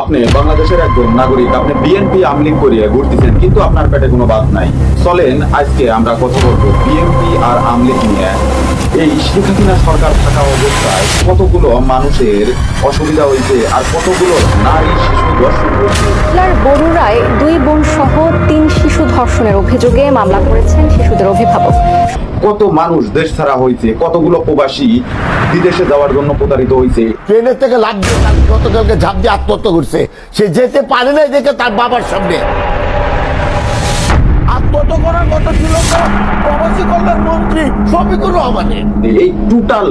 আপনি বাংলাদেশের একজন নাগরিক, আপনি বিএনপি আমলি করিয়ে ঘুরতেছেন, কিন্তু আপনার পেটে কোনো বাদ নাই। চলেন, আজকে আমরা কথা বলব বিএনপি আর আমলিক নিয়ে। এই শেখ হাসিনা সরকার থাকা অবস্থায় কতগুলো মানুষের অসুবিধা হয়েছে আর কতগুলো নারী শিশু দর্শন হয়েছে? জেলার বরুড়ায় দুই বোন সহ তিন শিশু ধর্ষণের অভিযোগে মামলা করেছেন শিশুদের অভিভাবক। কত মানুষ দেশ ছাড়া হয়েছে? কতগুলো প্রবাসী বিদেশে যাওয়ার জন্য প্রতারিত হয়েছে? ট্রেনের থেকে লাভ দিয়ে গতকালকে ঝাঁপ দিয়ে আত্মহত্যা করছে। সে যেতে পারে না দেখে তার বাবার সামনে। করার কথা ছিল প্রবাসী কল্যাণ মন্ত্রী শফিকুর রহমানের। এই টোটাল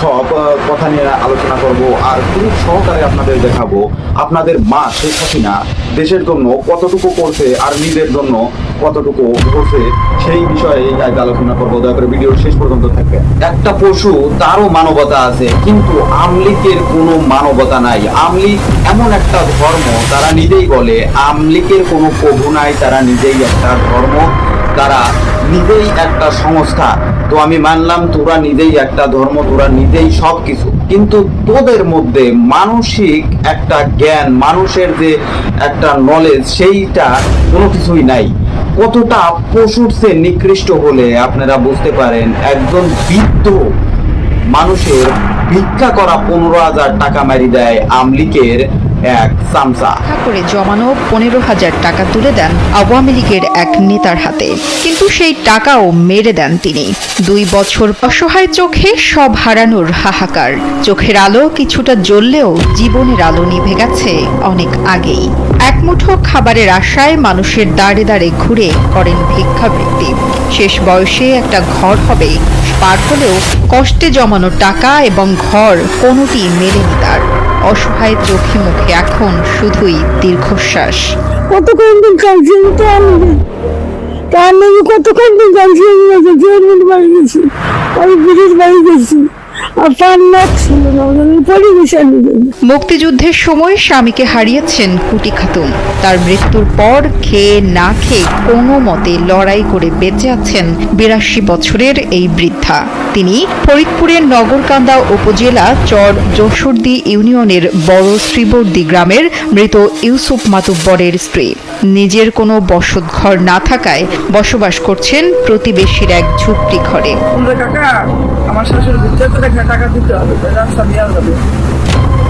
সব কথা নিয়ে আলোচনা করব আর খুব সহকারে আপনাদের দেখাবো আপনাদের মা শেখ হাসিনা দেশের জন্য কতটুকু করছে আর নিজের জন্য কতটুকু করছে সেই বিষয়ে আজ আলোচনা করব। দয়া করে ভিডিওর শেষ পর্যন্ত থাকবে একটা পশু, তারও মানবতা আছে, কিন্তু আমলিকের কোনো মানবতা নাই। আমলিক এমন একটা ধর্ম, তারা নিজেই বলে, আমলিকের কোনো প্রভু নাই, তারা নিজেই একটা ধর্ম। তারা নিজেই একটা সংস্থা। তো আমি মানলাম তোরা নিজেই একটা ধর্ম, তোরা নিজেই সব কিছু কিন্তু তোদের মধ্যে মানসিক একটা জ্ঞান, মানুষের যে একটা নলেজ সেইটা কোনো কিছুই নাই। কতটা পশুর চেয়ে নিকৃষ্ট হলে আপনারা বুঝতে পারেন, একজন বৃদ্ধ মানুষের ভিক্ষা করা পনেরো হাজার টাকা মারি দেয় আমলিকের এক টাকা করে জমানো পনেরো হাজার টাকা তুলে দেন আওয়ামী লীগের এক নেতার হাতে। কিন্তু সেই টাকাও মেরে দেন তিনি। দুই বছর অসহায় চোখে সব হারানোর হাহাকার। চোখের আলো কিছুটা জ্বললেও জীবনের আলো নিভে গেছে অনেক আগেই। এক মুঠো খাবারের আশায় মানুষের দাঁড়ে দাঁড়ে ঘুরে করেন ভিক্ষাবৃত্তি শেষ বয়সে একটা ঘর হবে। পার হলেও কষ্টে জমানো টাকা এবং ঘর কোনোটি মেলেনি তার। অসহায় চোখে মুখে এখন শুধুই দীর্ঘশ্বাস। কতক্ষণ দিন তো আমি তার নাকি কত দিন কালকে আমি? গেছি বাড়ি গেছি। আমি ব্রিটিশ বাড়ি গেছি। মুক্তিযুদ্ধের সময় স্বামীকে হারিয়েছেন কুটি খাতুন। তার মৃত্যুর পর খেয়ে না খেয়ে কোনো মতে লড়াই করে বেঁচে আছেন বিরাশি বছরের এই বৃদ্ধা। তিনি ফরিদপুরের নগরকান্দা উপজেলা চর যশোরদি ইউনিয়নের বড় শ্রীবর্দি গ্রামের মৃত ইউসুফ মাতুব্বরের স্ত্রী। নিজের কোনো বসত ঘর না থাকায় বসবাস করছেন প্রতিবেশীর এক ঝুপড়ি ঘরে। আমার শাশুড়ি ভিতরে তো দেখা টাকা দিতে হবে রাস্তা দেওয়া যাবে।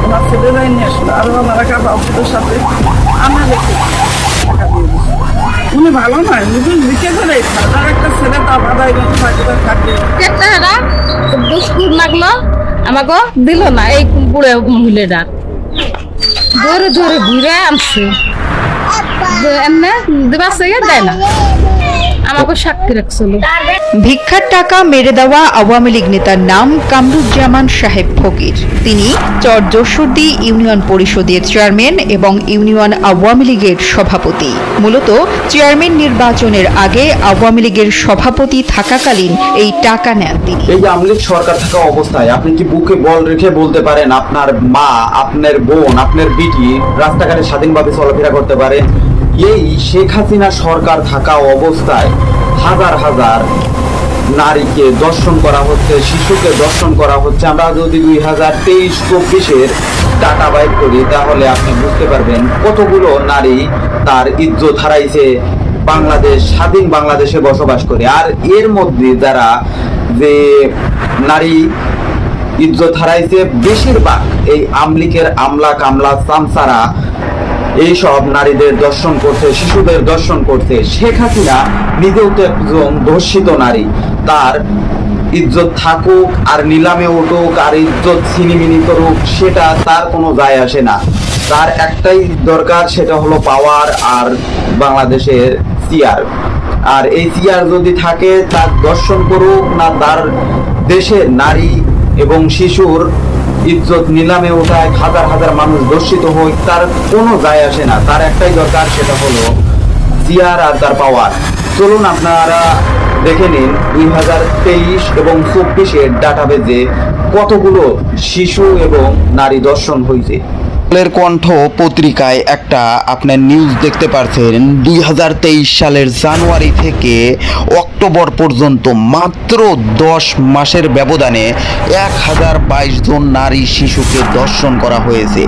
ওনার ছেলে যাই নিয়ে আসলো আর আমার কাকা বাবুদের সাথে আমরা দেখি টাকা দিয়ে দিচ্ছে উনি ভালো নয় উনি লিখে ধরে তার একটা ছেলে তা বাধাই থাকে একটা বিস্কুট মাগলো আমাকে দিল না, এই বুড়ে মহিলাটা ধরে ধরে ঘুরে আনছে। এমনে দিবার থেকে দেয় না। আমাকে সাক্ষী রাখছিল। ভিক্ষার টাকা মেরে দেওয়া আওয়ামী লীগ নেতার নাম কামরুজ্জামান সাহেব ফকির। তিনি চর যশোরদি ইউনিয়ন পরিষদের চেয়ারম্যান এবং ইউনিয়ন আওয়ামী লীগের সভাপতি। মূলত চেয়ারম্যান নির্বাচনের আগে আওয়ামী লীগের সভাপতি থাকাকালীন এই টাকা নেন তিনি। এই যে আমলিক সরকার থাকা অবস্থায় আপনি কি বুকে বল রেখে বলতে পারেন আপনার মা আপনার বোন আপনার বিটি রাস্তাঘাটে স্বাধীনভাবে চলাফেরা করতে পারে? এই শেখ হাসিনা সরকার থাকা অবস্থায় হাজার হাজার নারীকে দর্শন করা হচ্ছে, শিশুকে দর্শন করা হচ্ছে। আমরা যদি দুই হাজার তেইশ চব্বিশের ডাটা বাইর করি, তাহলে আপনি বুঝতে পারবেন কতগুলো নারী তার ইজ্জত হারাইছে, বাংলাদেশ, স্বাধীন বাংলাদেশে বসবাস করে। আর এর মধ্যে যারা যে নারী ইজ্জত হারাইছে, বেশিরভাগ এই আমলিকের আমলা কামলা সামসারা এইসব নারীদের দর্শন করছে শিশুদের দর্শন করছে শেখ হাসিনা নিজেও তো একজন ধর্ষিত নারী। তার ইজ্জত থাকুক আর নিলামে উঠুক আর ইজ্জত ছিনিমিনি করুক, সেটা তার কোনো যায় আসে না। তার একটাই দরকার, সেটা হলো পাওয়ার আর বাংলাদেশের সিআর আর এই সিআর যদি থাকে, তার দর্শন করুক না, তার দেশের নারী এবং শিশুর ইজ্জত নিলামে ওঠায় হাজার হাজার মানুষ দর্শিত হয় তার কোনো যায় আসে না। তার একটাই দরকার, সেটা হলো জিয়ার আর তার পাওয়ার। চলুন আপনারা দেখে নিন দুই হাজার তেইশ এবং চব্বিশের ডাটাবেজে কতগুলো শিশু এবং নারী দর্শন হয়েছে দলের কণ্ঠ পত্রিকায় একটা আপনার নিউজ দেখতে পারছেন। দুই হাজার তেইশ সালের জানুয়ারি থেকে অক্টোবর পর্যন্ত মাত্র দশ মাসের ব্যবধানে এক হাজার বাইশ জন নারী শিশুকে দর্শন করা হয়েছে।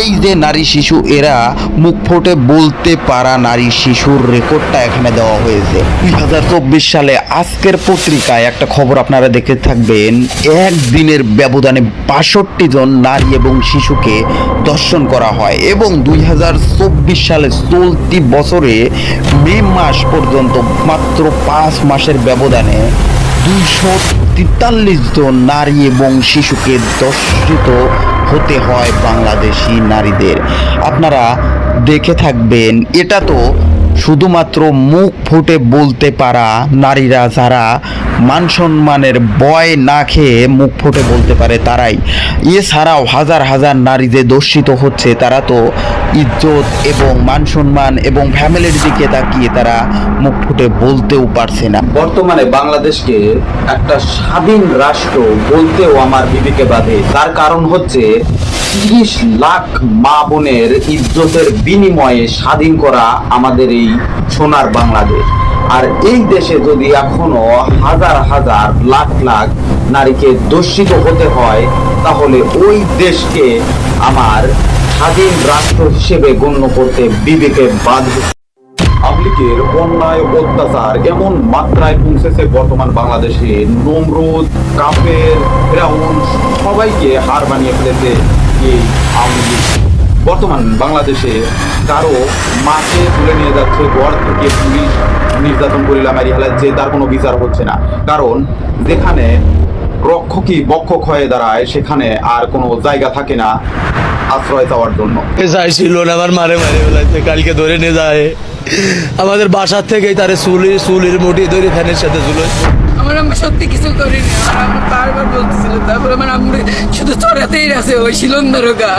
এই যে নারী শিশু, এরা মুখ ফুটে বলতে পারা নারী শিশুর রেকর্ডটা এখানে দেওয়া হয়েছে। দুই হাজার চব্বিশ সালে আজকের পত্রিকায় একটা খবর আপনারা দেখে থাকবেন একদিনের ব্যবধানে বাষট্টি জন নারী এবং শিশুকে দর্শন করা হয় এবং দুই হাজার চব্বিশ সালে চলতি বছরে মে মাস পর্যন্ত মাত্র পাঁচ মাসের ব্যবধানে দুইশো তেতাল্লিশ জন নারী এবং শিশুকে দর্শিত হতে হয় বাংলাদেশি নারীদের। আপনারা দেখে থাকবেন, এটা তো শুধুমাত্র মুখ ফুটে বলতে পারা নারীরা যারা মান সম্মানের বয় না খেয়ে মুখ ফুটে বলতে পারে তারাই। এছাড়াও হাজার হাজার নারী যে দর্শিত হচ্ছে, তারা তো ইজ্জত এবং মান সম্মান এবং ফ্যামিলির দিকে তাকিয়ে তারা মুখ ফুটে বলতেও পারছে না। বর্তমানে বাংলাদেশকে একটা স্বাধীন রাষ্ট্র বলতেও আমার বিবেকে বাধে। তার কারণ হচ্ছে তিরিশ লাখ মা বোনের ইজ্জতের বিনিময়ে স্বাধীন করা আমাদের এই সোনার বাংলাদেশ। আর এই দেশে যদি এখনও হাজার হাজার লাখ লাখ নারীকে দর্শিত হতে হয়, তাহলে ওই দেশকে আমার স্বাধীন রাষ্ট্র হিসেবে গণ্য করতে বিবেকে বাধ্য আওয়ামীলীগের অন্যায় অত্যাচার এমন মাত্রায় পৌঁছেছে বর্তমান বাংলাদেশে। নমরুদ, কাফের, ফেরাউন সবাইকে হার বানিয়ে ফেলেছে এই আওয়ামী বর্তমান বাংলাদেশে কারও মাকে তুলে নিয়ে যাচ্ছে, ঘর থেকে পুলিশ নির্যাতন করিলা মারি যে তার কোনো বিচার হচ্ছে না। কারণ যেখানে রক্ষকই বক্ষক হয়ে দাঁড়ায়, সেখানে আর কোনো জায়গা থাকে না আশ্রয় চাওয়ার জন্য। চাইছিল আমার মারে মারে ফেলাইতে কালকে ধরে নিয়ে যায়। আমাদের বাসার থেকেই তারে চুলি চুলির মুঠি ধরে ফ্যানের সাথে ঝুলে আমার আম্মা সত্যি কিছু করিনি আমার আম্মা বারবার বলতেছিল, তারপর আমার আম্মু শুধু চড়াতেই আছে ওই শিলন্দরগা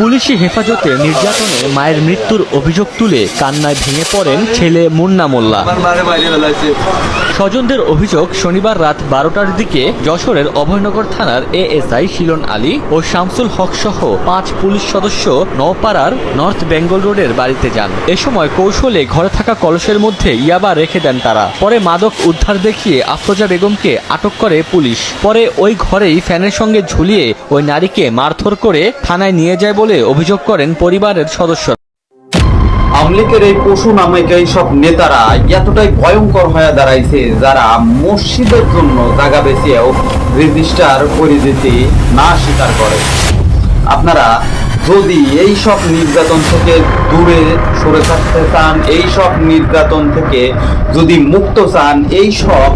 পুলিশি হেফাজতে নির্যাতনে মায়ের মৃত্যুর অভিযোগ তুলে কান্নায় ভেঙে পড়েন ছেলে মুন্না মোল্লা। স্বজনদের অভিযোগ, শনিবার রাত বারোটার দিকে যশোরের অভয়নগর থানার এএসআই শিলন আলী ও শামসুল হক সহ পাঁচ পুলিশ সদস্য নওপাড়ার নর্থ বেঙ্গল রোডের বাড়িতে যান। এ সময় কৌশলে ঘরে থাকা কলসের মধ্যে ইয়াবা রেখে দেন তারা। পরে মাদক উদ্ধার দেখিয়ে আফরোজা বেগমকে আটক করে পুলিশ। পরে ওই ঘরেই ফ্যানের সঙ্গে ঝুলিয়ে ওই নারীকে মারধর করে থানায় নিয়ে যায় বলে অভিযোগ করেন পরিবারের সদস্য আমলিকের এই পশু সব নেতারা এতটাই ভয়ঙ্কর হয়ে দাঁড়াইছে যারা মসজিদের জন্য জায়গা বেঁচেও রেজিস্টার না স্বীকার করে। আপনারা যদি এই সব নির্যাতন থেকে দূরে সরে থাকতে চান, এই সব নির্যাতন থেকে যদি মুক্ত চান, এই সব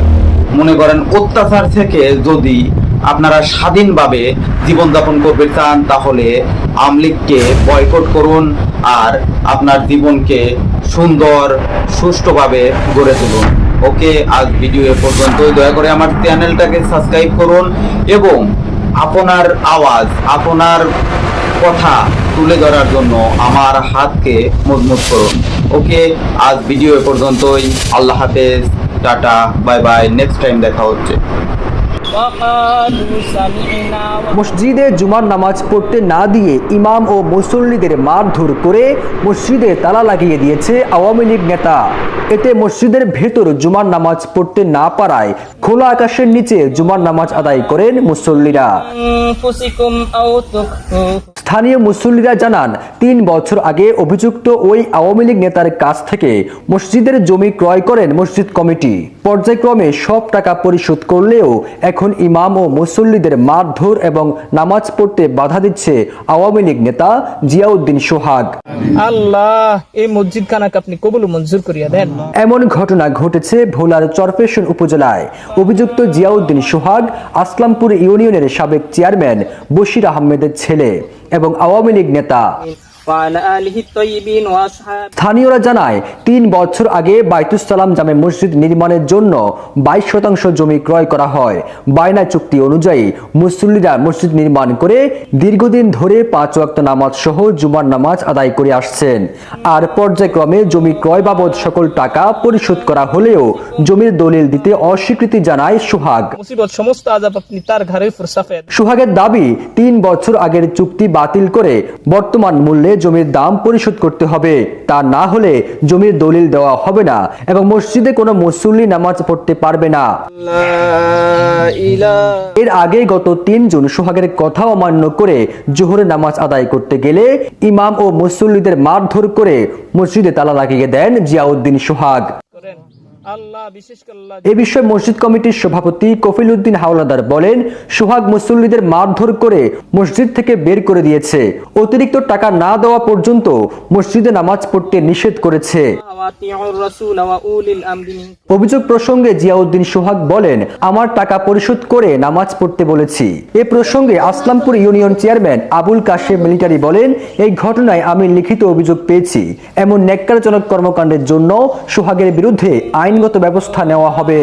মনে করেন অত্যাচার থেকে যদি আপনারা স্বাধীনভাবে জীবনযাপন করতে চান তাহলে আমলিগকে বয়কট করুন আর আপনার জীবনকে সুন্দর, সুষ্ঠুভাবে গড়ে তুলুন। ওকে, আজ ভিডিও এ পর্যন্তই। দয়া করে আমার চ্যানেলটাকে সাবস্ক্রাইব করুন এবং আপনার আওয়াজ, আপনার কথা তুলে ধরার জন্য আমার হাতকে মজবুত করুন। ওকে, আজ ভিডিও এ পর্যন্তই। আল্লাহ হাফেজ। Tata, bye bye. Next time দেখা হচ্ছে। মসজিদে জুমার নামাজ পড়তে না দিয়ে ইমাম ও মুসল্লিদের মারধর করে মসজিদে তালা লাগিয়ে দিয়েছে আওয়ামী লীগ নেতা। এতে মসজিদের ভেতর জুমার নামাজ পড়তে না পারায় খোলা আকাশের নিচে জুমার নামাজ আদায় করেন মুসল্লিরা। স্থানীয় মুসল্লিরা জানান তিন বছর আগে অভিযুক্ত ওই আওয়ামী লীগ নেতার কাছ থেকে মসজিদের জমি ক্রয় করেন মসজিদ কমিটি। পর্যায়ক্রমে সব টাকা পরিশোধ করলেও এখন ইমাম ও মুসল্লিদের মারধর এবং নামাজ পড়তে বাধা দিচ্ছে আওয়ামী লীগ নেতা জিয়াউদ্দিন সোহাগ। আল্লাহ এই মসজিদ খানাকে আপনি কবুল মঞ্জুর করিয়া দেন। এমন ঘটনা ঘটেছে ভোলার চরপেশন উপজেলায়। অভিযুক্ত জিয়াউদ্দিন সোহাগ আসলামপুর ইউনিয়নের সাবেক চেয়ারম্যান বশির আহমেদের ছেলে। এবং আওয়ামী লীগ নেতা। স্থানীয়রা জানায় তিন বছর আগে বাইতুসালাম জামে মসজিদ নির্মাণের জন্য বাইশ শতাংশ জমি ক্রয় করা হয়। বায়না চুক্তি অনুযায়ী মুসল্লিরা মসজিদ নির্মাণ করে দীর্ঘদিন ধরে পাঁচ ওয়াক্ত নামাজ সহ জুমার নামাজ আদায় করে আসছেন। আর পর্যায়ক্রমে জমি ক্রয় বাবদ সকল টাকা পরিশোধ করা হলেও জমির দলিল দিতে অস্বীকৃতি জানায় সোহাগ। সোহাগের দাবি তিন বছর আগের চুক্তি বাতিল করে বর্তমান মূল্যে জমির দাম পরিশোধ করতে হবে। তা না হলে জমির দলিল দেওয়া হবে না এবং মসজিদে কোনো মুসল্লি নামাজ পড়তে পারবে না। এর আগে গত তিন জুন সোহাগের কথা অমান্য করে জোহরের নামাজ আদায় করতে গেলে ইমাম ও মুসল্লিদের মারধর করে মসজিদে তালা লাগিয়ে দেন জিয়াউদ্দিন সোহাগ। এ বিষয়ে মসজিদ কমিটির সভাপতি কফিল উদ্দিন হাওলাদার বলেন সোহাগ মুসল্লিদের মারধর করে মসজিদ থেকে বের করে দিয়েছে। অতিরিক্ত টাকা না দেওয়া পর্যন্ত মসজিদে নামাজ পড়তে নিষেধ করেছে। অভিযোগ প্রসঙ্গে জিয়াউদ্দিন সোহাগ বলেন আমার টাকা পরিশোধ করে নামাজ পড়তে বলেছি। এ প্রসঙ্গে Aslampur union chairman Abul Kashem military বলেন এই ঘটনায় আমি লিখিত অভিযোগ পেয়েছি। এমন ন্যাক্কারজনক কর্মকাণ্ডের জন্য সোহাগের বিরুদ্ধে আইন আইনগত ব্যবস্থা নেওয়া হবে।